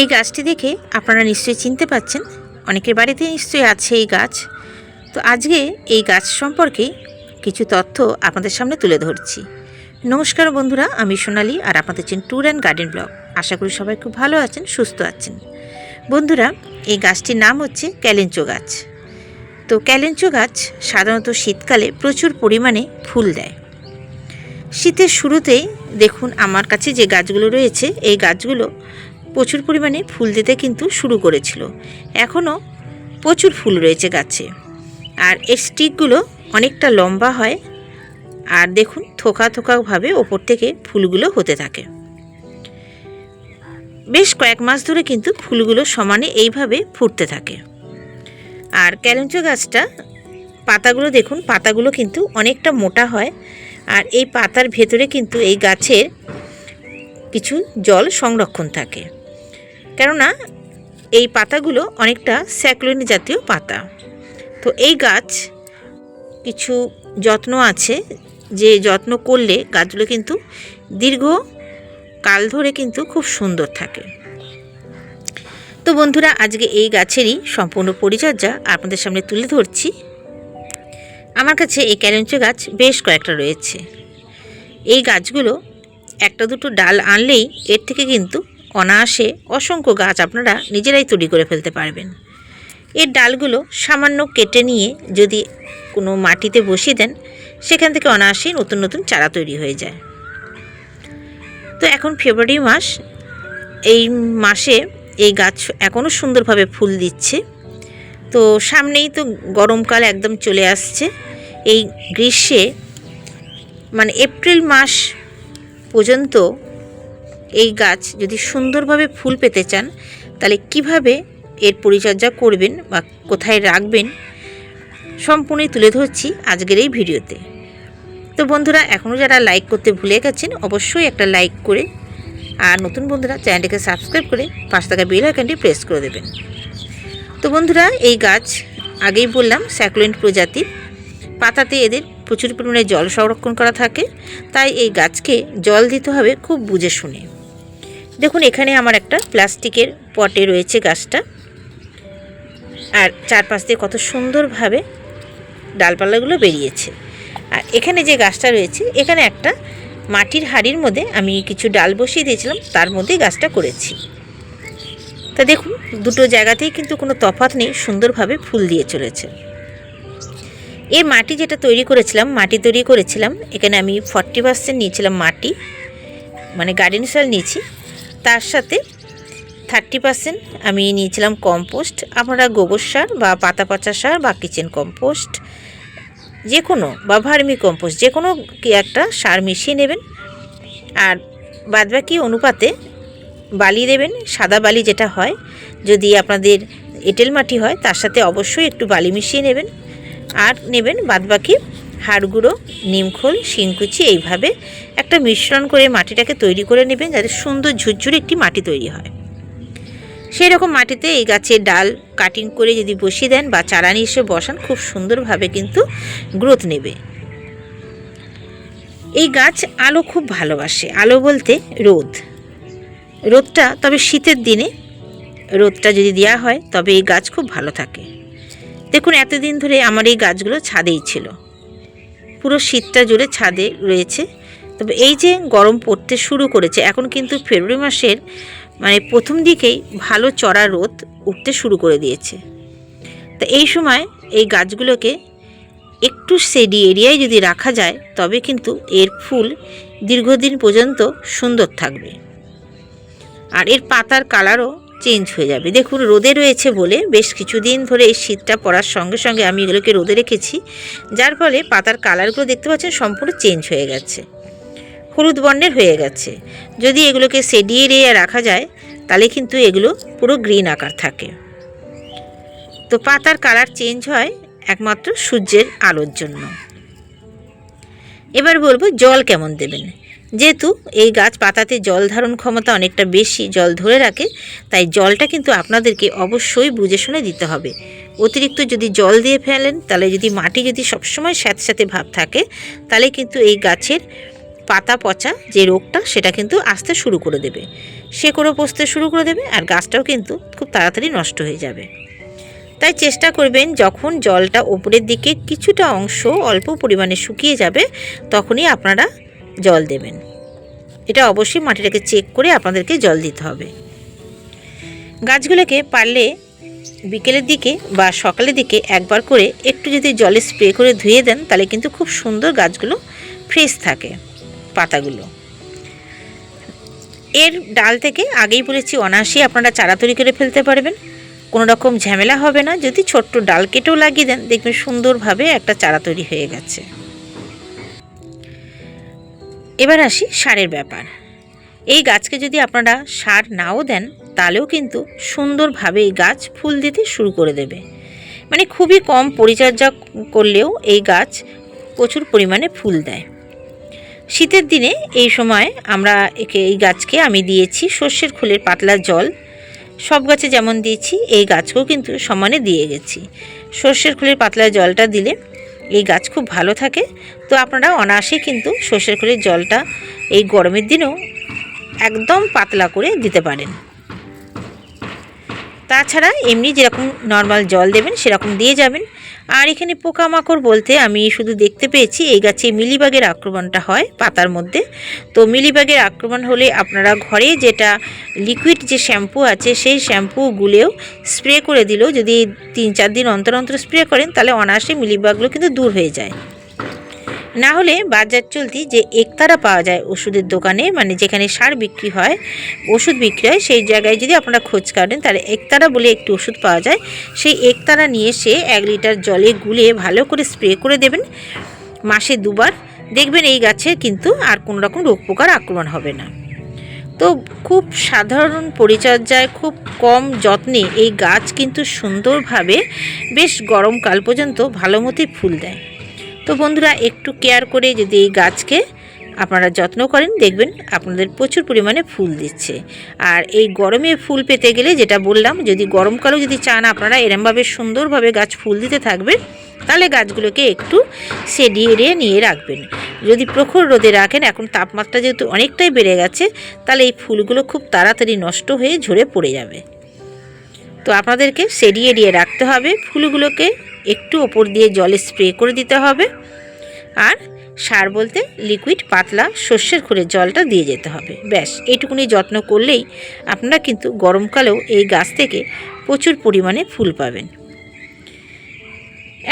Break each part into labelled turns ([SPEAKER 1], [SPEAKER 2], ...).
[SPEAKER 1] এই গাছটি দেখে আপনারা নিশ্চয়ই চিনতে পাচ্ছেন, অনেকের বাড়িতে নিশ্চয়ই আছে এই গাছ। তো আজকে এই গাছ সম্পর্কে কিছু তথ্য আপনাদের সামনে তুলে ধরছি। নমস্কার বন্ধুরা, আমি সোনালি আর আপনাদের চেন ট্যুর অ্যান্ড গার্ডেন ব্লগ। আশা করি সবাই খুব ভালো আছেন, সুস্থ আছেন। বন্ধুরা, এই গাছটির নাম হচ্ছে ক্যালেঞ্চো গাছ। তো ক্যালেঞ্চো গাছ সাধারণত শীতকালে প্রচুর পরিমাণে ফুল দেয়। শীতের শুরুতেই দেখুন আমার কাছে যে গাছগুলো রয়েছে, এই গাছগুলো প্রচুর পরিমাণে ফুল দিতে কিন্তু শুরু করেছিল। এখনও প্রচুর ফুল রয়েছে গাছে। আর এর স্টিকগুলো অনেকটা লম্বা হয়। আর দেখুন, থোকা থোকাভাবে ওপর থেকে ফুলগুলো হতে থাকে। বেশ কয়েক মাস ধরে কিন্তু ফুলগুলো সমানে এইভাবে ফুটতে থাকে। আর ক্যালেঞ্চো গাছটা, পাতাগুলো দেখুন, পাতাগুলো কিন্তু অনেকটা মোটা হয়। আর এই পাতার ভেতরে কিন্তু এই গাছের কিছু জল সংরক্ষণ থাকে। কেননা এই পাতাগুলো অনেকটা স্যাকলোনি জাতীয় পাতা। তো এই গাছ কিছু যত্ন আছে, যে যত্ন করলে গাছগুলো কিন্তু দীর্ঘ কাল ধরে কিন্তু খুব সুন্দর থাকে। তো বন্ধুরা, আজকে এই গাছেরই সম্পূর্ণ পরিচর্যা আপনাদের সামনে তুলে ধরছি। আমার কাছে এই ক্যারেঞ্চো গাছ বেশ কয়েকটা রয়েছে। এই গাছগুলো একটা দুটো ডাল আনলেই এর থেকে কিন্তু অনায়াসে অসংখ্য গাছ আপনারা নিজেরাই তৈরি করে ফেলতে পারবেন। এর ডালগুলো সামান্য কেটে নিয়ে যদি কোনো মাটিতে বসিয়ে দেন, সেখান থেকে অনায়াসেই নতুন নতুন চারা তৈরি হয়ে যায়। তো এখন ফেব্রুয়ারি মাস, এই মাসে এই গাছ এখনও সুন্দরভাবে ফুল দিচ্ছে। তো সামনেই তো গরমকাল একদম চলে আসছে। এই গ্রীষ্মে মানে এপ্রিল মাস পর্যন্ত এই গাছ যদি সুন্দরভাবে ফুল পেতে চান, তাহলে কীভাবে এর পরিচর্যা করবেন বা কোথায় রাখবেন, সম্পূর্ণই তুলে ধরছি আজকের এই ভিডিওতে। তো বন্ধুরা এখনও যারা লাইক করতে ভুলে গেছেন, অবশ্যই একটা লাইক করে আর নতুন বন্ধুরা চ্যানেলটিকে সাবস্ক্রাইব করে পাঁচ টাকা বেল আইকনটি প্রেস করে দেবেন। তো বন্ধুরা, এই গাছ আগেই বললাম, স্যাকুলেন্ট প্রজাতির। পাতাতে এদের প্রচুর পরিমাণে জল সংরক্ষণ করা থাকে। তাই এই গাছকে জল দিতে হবে খুব বুঝে শুনে। দেখুন, এখানে আমার একটা প্লাস্টিকের পটে রয়েছে গাছটা। আর চারপাশ দিয়ে কত সুন্দরভাবে ডালপালাগুলো বেরিয়েছে। আর এখানে যে গাছটা রয়েছে, এখানে একটা মাটির হাড়ির মধ্যে আমি কিছু ডাল বসিয়ে দিয়েছিলাম, তার মধ্যেই গাছটা করেছি। তা দেখুন, দুটো জায়গাতেই কিন্তু কোনো তফাৎ নেই, সুন্দরভাবে ফুল দিয়ে চলেছে। এর মাটি যেটা তৈরি করেছিলাম, মাটি তৈরি করেছিলাম, এখানে আমি ফর্টি পার্সেন্ট নিয়েছিলাম মাটি মানে গার্ডেন সয়েল নিয়েছি। তার সাথে থার্টি পার্সেন্ট আমি নিয়েছিলাম কম্পোস্ট আপনারা গোবর সার বা পাতা পচা সার বা কিচেন কম্পোস্ট যে কোনো বা ভার্মি কম্পোস্ট যে কোনো কি একটা সার মিশিয়ে নেবেন। আর বাদবাকি অনুপাতে বালি দেবেন, সাদা বালি যেটা হয়, যদি আপনাদের এঁটেল মাটি হয়, তার সাথে অবশ্যই একটু বালি মিশিয়ে নেবেন। আর নেবেন বাদবাকি হাড় গুঁড়ো নিমখোল শিংকুচি এইভাবে একটা মিশ্রণ করে মাটিটাকে তৈরি করে নেবেন যাতে সুন্দর ঝুরঝুরে একটি মাটি তৈরি হয়। সেই রকম মাটিতে এই গাছের ডাল কাটিং করে যদি বসিয়ে দেন বা চারা নিয়ে এসে বসান, খুব সুন্দরভাবে কিন্তু গ্রোথ নেবে। এই গাছ আলো খুব ভালোবাসে। আলো বলতে রোদ। রোদটা তবে শীতের দিনে রোদটা যদি দেওয়া হয়, তবে এই গাছ খুব ভালো থাকে। দেখুন, এতদিন ধরে আমার এই গাছগুলো ছাদেই ছিল। পুরো শীতটা জুড়ে ছাদে রয়েছে। তবে এই যে গরম পড়তে শুরু করেছে, এখন কিন্তু ফেব্রুয়ারি মাসের মানে প্রথম দিকেই ভালো চড়া রোদ উঠতে শুরু করে দিয়েছে। তা এই সময় এই গাছগুলোকে একটু সেডি এরিয়ায় যদি রাখা যায়, তবে কিন্তু এর ফুল দীর্ঘদিন পর্যন্ত সুন্দর থাকবে। আর এর পাতার কালারও চেঞ্জ হয়ে যাবে। দেখুন, রোদে রয়েছে বলে বেশ কিছুদিন ধরে এই শীতটা পড়ার সঙ্গে সঙ্গে আমি এগুলোকে রোদে রেখেছি, যার ফলে পাতার কালারগুলো দেখতে পাচ্ছেন সম্পূর্ণ চেঞ্জ হয়ে গেছে। হলুদ বর্ণের হয়ে গেছে। যদি এগুলোকে সেডিয়ে রেয়ে রাখা যায়, তাহলে কিন্তু এগুলো পুরো গ্রিন আকার থাকে। তো পাতার কালার চেঞ্জ হয় একমাত্র সূর্যের আলোর জন্য। এবার বলব জল কেমন দেবেন? যেহেতু এই গাছ পাতাতে জল ধারণ ক্ষমতা অনেকটা বেশি, জল ধরে রাখে, তাই জলটা কিন্তু আপনাদেরকে অবশ্যই বুঝে শুনে দিতে হবে। অতিরিক্ত যদি জল দিয়ে ফেলেন, তাহলে যদি মাটি যদি সবসময় স্যাঁত স্যাঁতে ভাব থাকে, তাহলে কিন্তু এই গাছের পাতা পচা যে রোগটা, সেটা কিন্তু আসতে শুরু করে দেবে। সে করে পচতে শুরু করে দেবে আর গাছটাও কিন্তু খুব তাড়াতাড়ি নষ্ট হয়ে যাবে। তাই চেষ্টা করবেন, যখন জলটা ওপরের দিকে কিছুটা অংশ অল্প পরিমাণে শুকিয়ে যাবে, তখনই আপনারা জল দেবেন। এটা অবশ্যই মাটিটাকে চেক করে আপনাদেরকে জল দিতে হবে। গাছগুলোকে পারলে বিকেলের দিকে বা সকালের দিকে একবার করে একটু যদি জলে স্প্রে করে ধুয়ে দেন, তাহলে কিন্তু খুব সুন্দর গাছগুলো ফ্রেশ থাকে, পাতাগুলো। এর ডাল থেকে আগেই বলেছি, অনায়াসেই আপনারা চারা তৈরি করে ফেলতে পারবেন। কোনো রকম ঝামেলা হবে না। যদি ছোট্ট ডাল কেটেও লাগিয়ে দেন, দেখবেন সুন্দরভাবে একটা চারা তৈরি হয়ে গেছে। এবার আসি সারের ব্যাপার। এই গাছকে যদি আপনারা সার নাও দেন, তাহলেও কিন্তু সুন্দরভাবে এই গাছ ফুল দিতে শুরু করে দেবে। মানে খুবই কম পরিচর্যা করলেও এই গাছ প্রচুর পরিমাণে ফুল দেয়। শীতের দিনে এই সময় আমরা একে, এই গাছকে আমি দিয়েছি সর্ষের খোলের পাতলা জল। সব গাছে যেমন দিয়েছি, এই গাছকেও কিন্তু সমানে দিয়ে গেছি। সর্ষের খোলের পাতলা জলটা দিলে এই গাছ খুব ভালো থাকে। তো আপনারা অনায়াসেই কিন্তু সর্ষের খোলের জলটা এই গরমের দিনেও একদম পাতলা করে দিতে পারেন। তাছাড়া এমনি যেরকম নর্মাল জল দেবেন, সেরকম দিয়ে যাবেন। আর এখানে পোকামাকড় বলতে আমি শুধু দেখতে পেয়েছি, এই গাছে মিলিবাগের আক্রমণটা হয় পাতার মধ্যে। তো মিলিবাগের আক্রমণ হলে আপনারা ঘরে যেটা লিকুইড যে শ্যাম্পু আছে, সেই শ্যাম্পু গুলেও স্প্রে করে দিলেও যদি তিন চার দিন অন্তর অন্তর স্প্রে করেন, তাহলে অনায়াসে মিলিবাগগুলো কিন্তু দূর হয়ে যায়। না হলে বাজার চলতি যে একতারা পাওয়া যায় ওষুধের দোকানে মানে যেখানে সার বিক্রি হয়, ওষুধ বিক্রি হয়, সেই জায়গায় যদি আপনারা খোঁজ কাটেন তাহলে একতারা বলে একটি ওষুধ পাওয়া যায়। সেই একতারা নিয়ে এসে এক লিটার জলে গুলিয়ে ভালো করে স্প্রে করে দেবেন। মাসে দুবার। দেখবেন এই গাছে কিন্তু আর কোনো রকম রোগ পোকার আক্রমণ হবে না। তো খুব সাধারণ পরিচর্যায় খুব কম যত্নে এই গাছ কিন্তু সুন্দরভাবে বেশ গরমকাল পর্যন্ত ভালো মতোই ফুল দেয়। তো বন্ধুরা, একটু কেয়ার করে যদি এই গাছকে আপনারা যত্ন করেন, দেখবেন আপনাদের প্রচুর পরিমাণে ফুল দিচ্ছে। আর এই গরমে ফুল পেতে গেলে যেটা বললাম, যদি গরমকালেও যদি চান আপনারা এরমভাবে সুন্দরভাবে গাছ ফুল দিতে থাকবে তাহলে গাছগুলোকে একটু সেডিয়ে এড়িয়ে নিয়ে রাখবেন। যদি প্রখর রোদে রাখেন, এখন তাপমাত্রা যেহেতু অনেকটাই বেড়ে গেছে, তাহলে এই ফুলগুলো খুব তাড়াতাড়ি নষ্ট হয়ে ঝরে পড়ে যাবে। তো আপনাদেরকে সেডিয়ে এড়িয়ে রাখতে হবে ফুলগুলোকে। একটু ওপর দিয়ে জলে স্প্রে করে দিতে হবে। আর সার বলতে লিকুইড পাতলা শস্যের খোলের জলটা দিয়ে যেতে হবে। ব্যাস, এইটুকুনি যত্ন করলেই আপনারা কিন্তু গরমকালেও এই গাছ থেকে প্রচুর পরিমাণে ফুল পাবেন।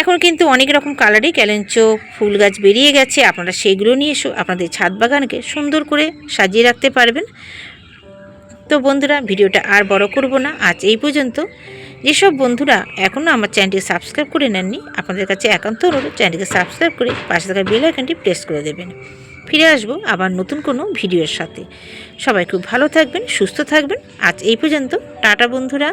[SPEAKER 1] এখন কিন্তু অনেক রকম কালারই ক্যালেঞ্চো ফুল গাছ বেরিয়ে গেছে। আপনারা সেইগুলো নিয়ে এসো, আপনাদের ছাদ বাগানকে সুন্দর করে সাজিয়ে রাখতে পারবেন। তো বন্ধুরা, ভিডিওটা আর বড় করব না। আজ এই পর্যন্ত। যেসব বন্ধুরা এখনও আমার চ্যানেলটি সাবস্ক্রাইব করে নেননি, আপনাদের কাছে একান্ত অনুরোধ, চ্যানেলটিকে সাবস্ক্রাইব করে পাশে থাকা বেল আইকনটি প্রেস করে দেবেন। ফিরে আসব আবার নতুন কোনো ভিডিওর সাথে। সবাই খুব ভালো থাকবেন, সুস্থ থাকবেন। আজ এই পর্যন্ত, টাটা বন্ধুরা।